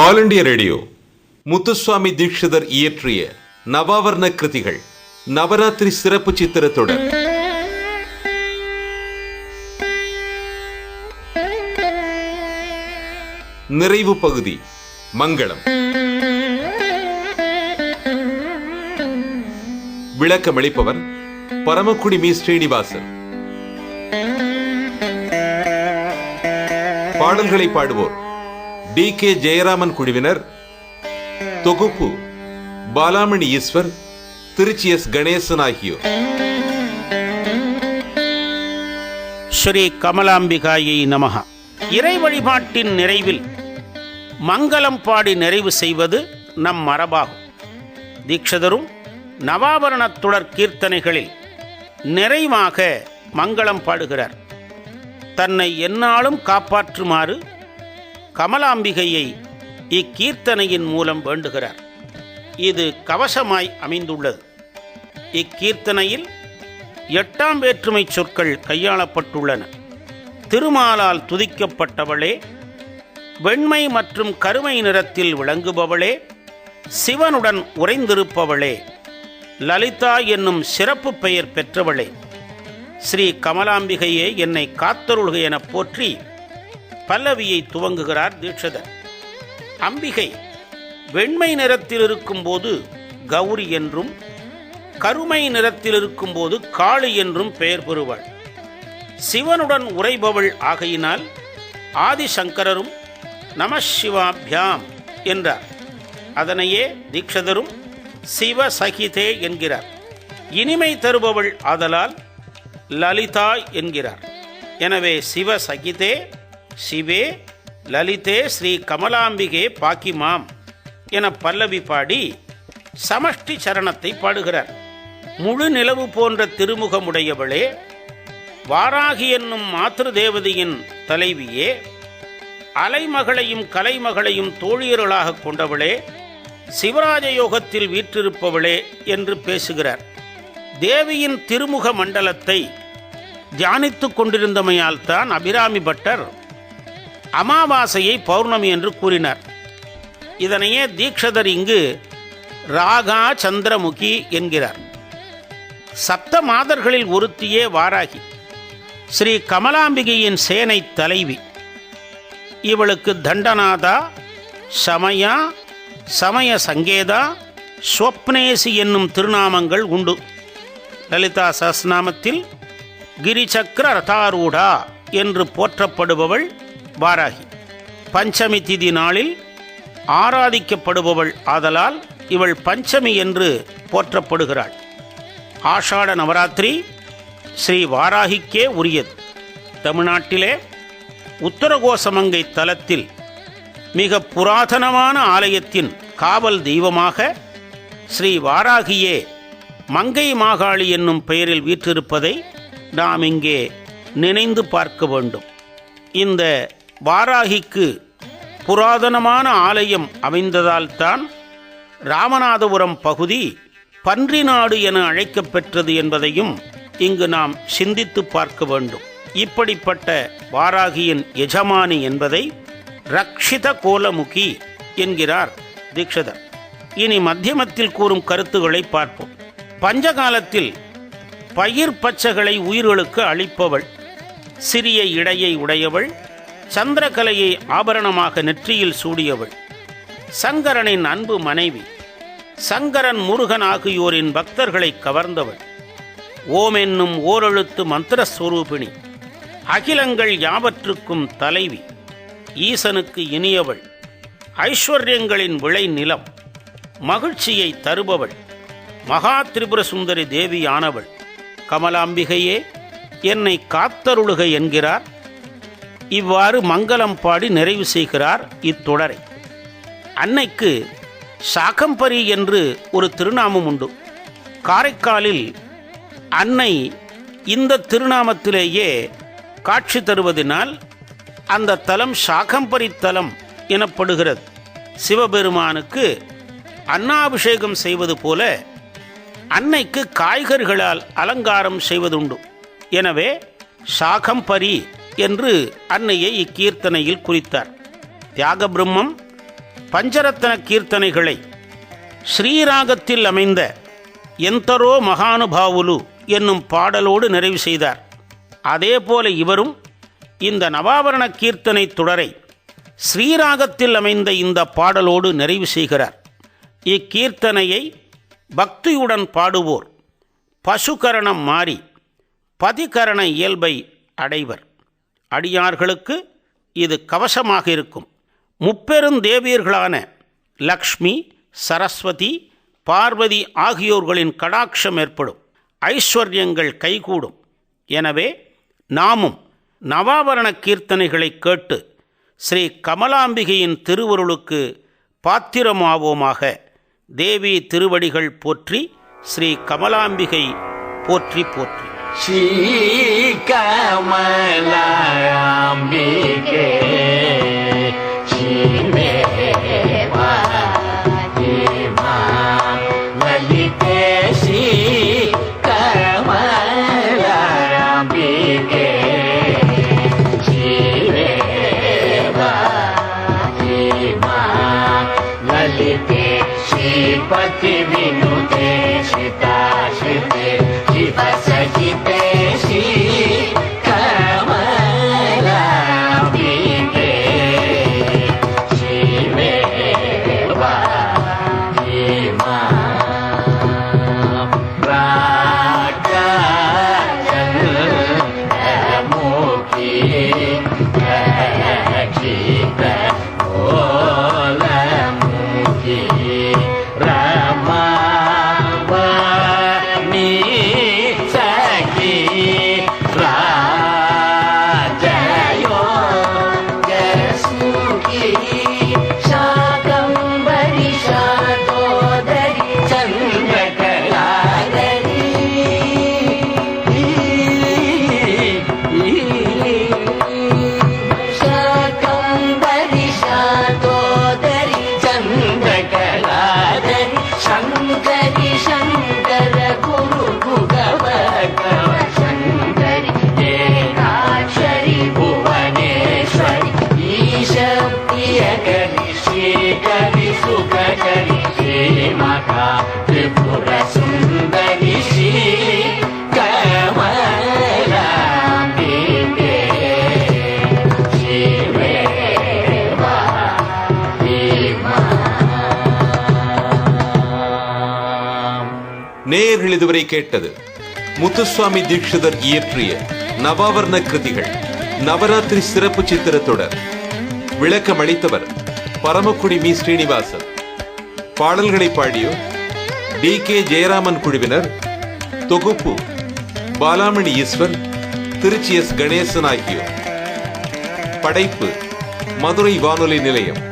All India Radio. Muthuswami Dikshitar இயற்றிய நவாவர்ண கிருதிகள் நவராத்திரி சிறப்பு சித்திரத்துடன் நிறைவு பகுதி மங்களம். விளக்கமளிப்பவர் பரமக்குடி மீ. ஸ்ரீனிவாசன். பாடல்களை பாடுவோர் டி கே ஜெயராமன் குழுவினர் தொகுப்பு பாலாமணி ஈஸ்வர் திருச்சி எஸ் கணேசன் ஆகியோர். ஸ்ரீ கமலாம்பிகாயை நமகா. இறை வழிபாட்டின் நிறைவில் மங்களம் பாடி நிறைவு செய்வது நம் மரபாகும். தீட்சிதரும் நவாபரணத்துடர் கீர்த்தனைகளில் நிறைவாக மங்களம் பாடுகிறார். தன்னை எந்நாளும் காப்பாற்றுமாறு கமலாம்பிகையை இக்கீர்த்தனையின் மூலம் வேண்டுகிறார். இது கவசமாய் அமைந்துள்ளது. இக்கீர்த்தனையில் எட்டாம் வேற்றுமை சொற்கள் கையாளப்பட்டுள்ளன. திருமாலால் துதிக்கப்பட்டவளே வெண்மை மற்றும் கருமை நிறத்தில் விளங்குபவளே சிவனுடன் உறைந்திருப்பவளே லலிதா என்னும் சிறப்பு பெயர் பெற்றவளே. ஸ்ரீ கமலாம்பிகையே என்னை காத்தருள்க எனப் போற்றி பல்லவியை துவங்குகிறார் தீட்சிதர். அம்பிகை வெண்மை நிறத்தில் இருக்கும்போது கௌரி என்றும் கருமை நிறத்தில் இருக்கும்போது காளி என்றும் பெயர் பெறுவாள். சிவனுடன் உரைபவள் ஆகையினால் ஆதிசங்கரரும் நமசிவாபியாம் என்றார். அதனையே தீட்சதரும் சிவ சகிதே என்கிறார். இனிமை தருபவள் ஆதலால் லலிதா என்கிறார். எனவே சிவ சகிதே சிவே லலிதே ஸ்ரீ கமலாம்பிகே பாக்கிமாம் என பல்லவி பாடி சமஷ்டி சரணத்தை பாடுகிறார். முழு நிலவு போன்ற திருமுகமுடையவளே வாராகி என்னும் மாத்ரு தேவதையின் தலைவியே அலைமகளையும் கலைமகளையும் தோழியர்களாக கொண்டவளே சிவராஜ யோகத்தில் வீற்றிருப்பவளே என்று பேசுகிறார். தேவியின் திருமுக மண்டலத்தை தியானித்துக் கொண்டிருந்தமையால் தான் அபிராமி பட்டர் அமாவாசையை பௌர்ணமி என்று கூறினார். இதனையே தீக்ஷதர் இங்கு ராகா சந்திரமுகி என்கிறார். சப்த மாதர்களில் ஒருத்தியே வாராகி ஸ்ரீ கமலாம்பிகையின் சேனை தலைவி. இவளுக்கு தண்டநாதா சமயா சமய சங்கேதா ஸ்வப்னேசி என்னும் திருநாமங்கள் உண்டு. லலிதா சஸ்நாமத்தில் கிரிசக்கர ரதாரூடா என்று போற்றப்படுபவள் வாராகி. பஞ்சமி திதி நாளில் ஆராதிக்கப்படுபவள் ஆதலால் இவள் பஞ்சமி என்று போற்றப்படுகிறாள். ஆஷாட நவராத்திரி ஸ்ரீ வாராகிக்கே உரியது. தமிழ்நாட்டிலே உத்தரகோசமங்கை தலத்தில் மிக புராதனமான ஆலயத்தின் காவல் தெய்வமாக ஸ்ரீ வாராகியே மங்கை மாகாளி என்னும் பெயரில் வீற்றிருப்பதை நாம் இங்கே நினைந்து பார்க்க வேண்டும். இந்த வாராகிக்கு புராதனமான ஆலயம் அமைந்ததால்தான் ராமநாதபுரம் பகுதி பன்றி நாடு என அழைக்கப்பெற்றது என்பதையும் இங்கு நாம் சிந்தித்து பார்க்க வேண்டும். இப்படிப்பட்ட வாராகியின் எஜமானி என்பதை ரக்ஷித கோலமுகி என்கிறார் தீக்ஷதர் இனி மத்தியமத்தில் கூறும் கருத்துக்களை பார்ப்போம். பஞ்சகாலத்தில் பயிர் பச்சைகளை உயிர்களுக்கு அளிப்பவள் சிறிய இடையை உடையவள் சந்திரகலையை ஆபரணமாக நெற்றியில் சூடியவள். சங்கரனின் அன்பு மனைவி. சங்கரன் முருகன் ஆகியோரின் பக்தர்களை கவர்ந்தவள். ஓம் என்னும் ஓரெழுத்து மந்திரஸ்வரூபிணி அகிலங்கள் யாவற்றுக்கும் தலைவி. ஈசனுக்கு இனியவள். ஐஸ்வர்யங்களின் விளை நிலம். மகிழ்ச்சியை தருபவள். மகா திரிபுர சுந்தரி தேவியானவள். கமலாம்பிகையே என்னை காத்தருளுக என்கிறார் இவ்வாறு மங்களம் பாடி நிறைவு செய்கிறார் இத்தொடரை. அன்னைக்கு சாகம்பரி என்று ஒரு திருநாமம் உண்டு. காரைக்காலில் அன்னை இந்த திருநாமத்திலேயே காட்சி தருவதனால் அந்த தலம் சாகம்பரி தலம் எனப்படுகிறது. சிவபெருமானுக்கு அன்னாபிஷேகம் செய்வது போல அன்னைக்கு காய்கறிகளால் அலங்காரம் செய்வதுண்டு. எனவே சாகம்பரி என்று அன்னையை இக்கீர்த்தனையில் குறித்தார். தியாக பிரம்மம் பஞ்சரத்ன கீர்த்தனைகளை ஸ்ரீராகத்தில் அமைந்த எந்தரோ மகானுபாவுலு என்னும் பாடலோடு நிறைவு செய்தார். அதேபோல இவரும் இந்த நவாபரண கீர்த்தனை தொடரை ஸ்ரீராகத்தில் அமைந்த இந்த பாடலோடு நிறைவு செய்கிறார். இக்கீர்த்தனையை பக்தியுடன் பாடுவோர் பசுகரணம் மாறி பதிகரண இயல்பை அடைவர். அடியார்களுக்கு இது கவசமாக இருக்கும். முப்பெருந்தேவியர்களான லக்ஷ்மி சரஸ்வதி பார்வதி ஆகியோர்களின் கடாட்சம் ஏற்படும். ஐஸ்வர்யங்கள் கைகூடும். எனவே நாமும் நவாபரண கீர்த்தனைகளை கேட்டு ஸ்ரீ கமலாம்பிகையின் திருவருளுக்கு பாத்திரமாவோமாக தேவி திருவடிகள் போற்றி ஸ்ரீ கமலாம்பிகை போற்றி போற்றி. श्रीकमलाम्बिके श्रीमे ललिते सि कला ललिते पति நேர்கள் இதுவரை கேட்டது முத்துசுவாமி தீட்சிதர் இயற்றிய நவாவர்ண கிருதிகள் நவராத்திரி சிறப்பு சித்திரத்தொடர் விளக்கம் அளித்தவர் பரமக்குடி மீ. ஸ்ரீனிவாசன். பாடல்களை பாடியோர் டி. கே. ஜெயராமன் குழுவினர் தொகுப்பு பாலாமணி ஈஸ்வர் திருச்சி எஸ். கணேசன் ஆகியோர். படைப்பு மதுரை வானொலி நிலையம்.